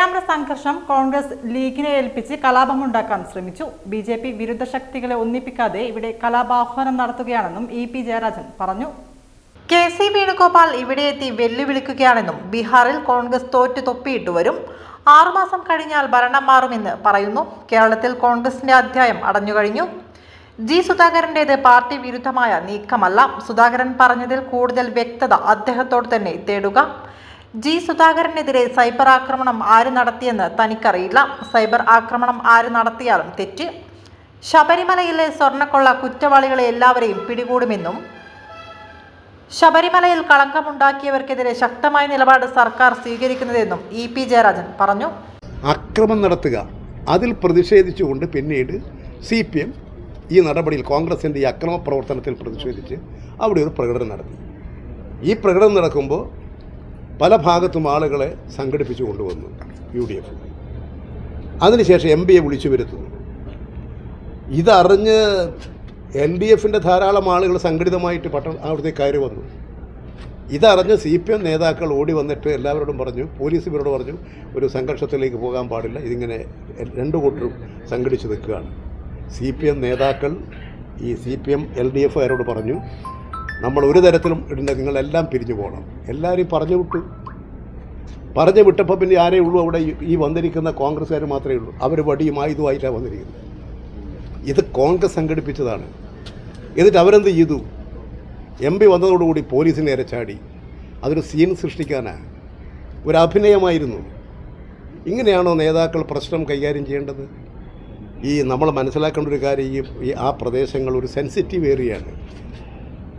പേരാമ്പ്ര സംഘർഷം കോൺഗ്രസ് ലീഗിനെ ഏൽപ്പിച്ച് കലാപമുണ്ടാക്കാൻ ശ്രമിച്ചു. ബി ജെ പി വിരുദ്ധ ശക്തികളെ ഒന്നിപ്പിക്കാതെ ഇവിടെ കലാപാഹ്വാനം നടത്തുകയാണെന്നും ഇ പി ജയരാജൻ പറഞ്ഞു. കെ സി വേണുഗോപാൽ ഇവിടെ എത്തി വെല്ലുവിളിക്കുകയാണെന്നും ബീഹാറിൽ കോൺഗ്രസ് തോറ്റു തൊപ്പിയിട്ടു വരും. ആറുമാസം കഴിഞ്ഞാൽ ഭരണം മാറുമെന്ന് പറയുന്നു. കേരളത്തിൽ കോൺഗ്രസിന്റെ അധ്യായം അടഞ്ഞുകഴിഞ്ഞു. ജി സുധാകരന്റേത് പാർട്ടി വിരുദ്ധമായ നീക്കമല്ല. സുധാകരൻ പറഞ്ഞതിൽ കൂടുതൽ വ്യക്തത അദ്ദേഹത്തോട് തന്നെ തേടുക. ജി സുധാകരനെതിരെ സൈബർ ആക്രമണം ആര് നടത്തിയെന്ന് തനിക്കറിയില്ല. സൈബർ ആക്രമണം ആര് നടത്തിയാലും തെറ്റ്. ശബരിമലയിലെ സ്വർണക്കൊള്ള കുറ്റവാളികളെ എല്ലാവരെയും പിടികൂടുമെന്നും ശബരിമലയിൽ കളങ്കമുണ്ടാക്കിയവർക്കെതിരെ ശക്തമായ നിലപാട് സർക്കാർ സ്വീകരിക്കുന്നതെന്നും ഇ പി ജയരാജൻ പറഞ്ഞു. അക്രമം നടത്തുക. അതിൽ പ്രതിഷേധിച്ചുകൊണ്ട് പിന്നീട് സി പി എം ഈ നടപടിയിൽ കോൺഗ്രസിന്റെ ഈ അക്രമ പ്രവർത്തനത്തിൽ പ്രതിഷേധിച്ച് അവിടെ ഒരു പ്രകടനം നടത്തി. ഈ പ്രകടനം നടക്കുമ്പോൾ പല ഭാഗത്തും ആളുകളെ സംഘടിപ്പിച്ചു കൊണ്ടുവന്നു യു ഡി എഫ് അതിനുശേഷം എം പിയെ വിളിച്ചു വരുത്തുന്നു. ഇതറിഞ്ഞ് എൽ ഡി എഫിന്റെ ധാരാളം ആളുകൾ സംഘടിതമായിട്ട് പട്ടണ അവിടുത്തെ കയറി വന്നു. ഇതറിഞ്ഞ് സി പി എം നേതാക്കൾ ഓടി വന്നിട്ട് എല്ലാവരോടും പറഞ്ഞു പോലീസ് ഇവരോട് പറഞ്ഞു ഒരു സംഘർഷത്തിലേക്ക് പോകാൻ പാടില്ല ഇതിങ്ങനെ രണ്ടു കൂട്ടരും സംഘടിച്ച് നിൽക്കുകയാണ്. സി പി എം നേതാക്കൾ ഈ C P M L D എഫുകാരോട് പറഞ്ഞു നമ്മൾ ഒരു തരത്തിലും ഇടേണ്ട നിങ്ങളെല്ലാം പിരിഞ്ഞു പോകണം. എല്ലാവരെയും പറഞ്ഞു വിട്ടു. പറഞ്ഞു വിട്ടപ്പോൾ പിന്നെ ആരേ ഉള്ളൂ അവിടെ ഈ- വന്നിരിക്കുന്ന കോൺഗ്രസ്സുകാർ മാത്രമേ ഉള്ളൂ. അവർ വടിയും ആയുധമായിട്ടാണ് വന്നിരിക്കുന്നത്. ഇത് കോൺഗ്രസ് സംഘടിപ്പിച്ചതാണ്. എന്നിട്ട് അവരെന്ത് ചെയ്തു? എം പി വന്നതോടുകൂടി പോലീസിന് നേരെ ചാടി. അതൊരു സീൻ സൃഷ്ടിക്കാനാണ് ഒരു അഭിനയമായിരുന്നു. ഇങ്ങനെയാണോ നേതാക്കൾ പ്രശ്നം കൈകാര്യം ചെയ്യേണ്ടത്? ഈ നമ്മൾ മനസ്സിലാക്കേണ്ട ഒരു കാര്യം ഈ ആ പ്രദേശങ്ങൾ ഒരു സെൻസിറ്റീവ് ഏരിയയാണ്.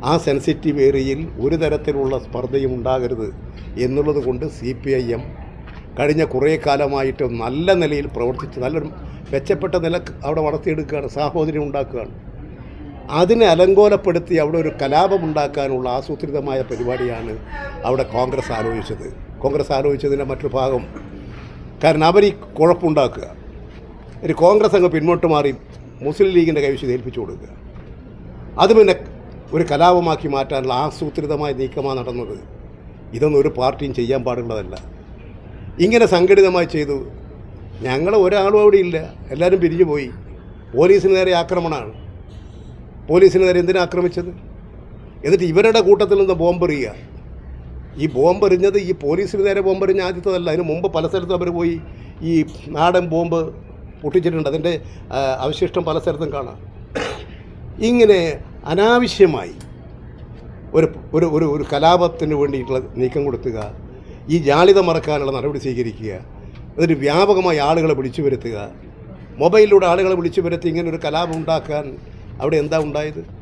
ആ സെൻസിറ്റീവ് ഏരിയയിൽ ഒരു തരത്തിലുള്ള സ്പർദ്ധയും ഉണ്ടാകരുത് എന്നുള്ളത് കൊണ്ട് സി പി ഐ എം കഴിഞ്ഞ കുറേ കാലമായിട്ട് നല്ല നിലയിൽ പ്രവർത്തിച്ച് നല്ലൊരു മെച്ചപ്പെട്ട നില അവിടെ വളർത്തിയെടുക്കുകയാണ് സാഹോദര്യം ഉണ്ടാക്കുകയാണ്. അതിനെ അലങ്കോലപ്പെടുത്തി അവിടെ ഒരു കലാപം ഉണ്ടാക്കാനുള്ള ആസൂത്രിതമായ പരിപാടിയാണ് അവിടെ കോൺഗ്രസ് ആലോചിച്ചത്. കോൺഗ്രസ് ആലോചിച്ചതിന്റെ മറ്റൊരു ഭാഗം കാരണം അവർ ഈ കുഴപ്പമുണ്ടാക്കുക. ഒരു കോൺഗ്രസ് അങ്ങ് പിന്നോട്ട് മാറി മുസ്ലിം ലീഗിന്റെ കൈവശം ഏൽപ്പിച്ചു കൊടുക്കുക. അത് പിന്നെ ഒരു കലാപമാക്കി മാറ്റാനുള്ള ആസൂത്രിതമായ നീക്കമാണ് നടന്നത്. ഇതൊന്നും ഒരു പാർട്ടിയും ചെയ്യാൻ പാടുള്ളതല്ല. ഇങ്ങനെ സംഘടിതമായി ചെയ്തു. ഞങ്ങൾ ഒരാളും അവിടെ ഇല്ല. എല്ലാവരും പിരിഞ്ഞു പോയി. പോലീസിന് നേരെ ആക്രമണമാണ്. പോലീസിന് നേരെ എന്തിനാ ആക്രമിച്ചത്? എന്നിട്ട് ഇവരുടെ കൂട്ടത്തിൽ നിന്ന് ബോംബെറിയുക. ഈ ബോംബെറിഞ്ഞത് ഈ പോലീസിന് നേരെ ബോംബെറിഞ്ഞ ആദ്യത്തതല്ല. അതിന് മുമ്പ് പല സ്ഥലത്തും അവർ പോയി ഈ നാടൻ ബോംബ് പൊട്ടിച്ചിട്ടുണ്ട്. അതിന്റെ അവശിഷ്ടം പല സ്ഥലത്തും കാണാം. ഇങ്ങനെ അനാവശ്യമായി ഒരു ഒരു ഒരു ഒരു കലാപത്തിന് വേണ്ടിയിട്ടുള്ള നീക്കം കൊടുക്കുക ഈ ജാളിത മറക്കാനുള്ള നടപടി സ്വീകരിക്കുക അതൊരു വ്യാപകമായി ആളുകളെ വിളിച്ചു വരുത്തുക മൊബൈലിലൂടെ ആളുകളെ വിളിച്ചു വരുത്തി ഇങ്ങനെ ഒരു കലാപം ഉണ്ടാക്കാൻ അവിടെ എന്താ ഉണ്ടായത്?